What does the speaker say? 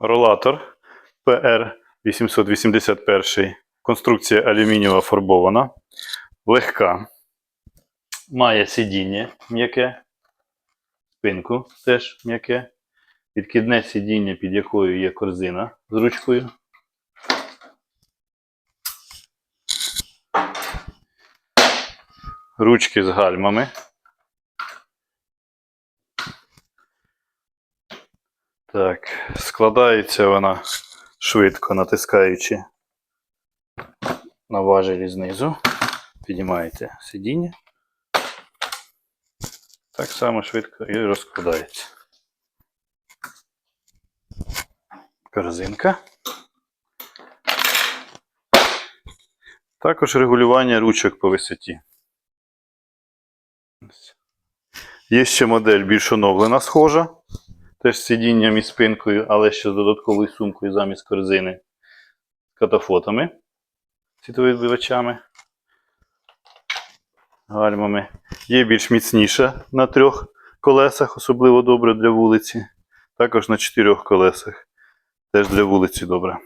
Ролатор PR881. Конструкція алюмінієва фарбована. Легка. Має сидіння м'яке. Спинку теж м'яке. Відкидне сидіння, під якою є корзина з ручкою. Ручки з гальмами. Так, складається вона швидко, натискаючи на важелі знизу. Піднімаєте сидіння. Так само швидко і розкладається. Корзинка. Також регулювання ручок по висоті. Є ще модель більш оновлена, схожа. Теж сидінням і спинкою, але ще з додатковою сумкою замість корзини. З катафотами, світовідбивачами, гальмами. Є більш міцніша на трьох колесах, особливо добре для вулиці. Також на чотирьох колесах. Теж для вулиці добре.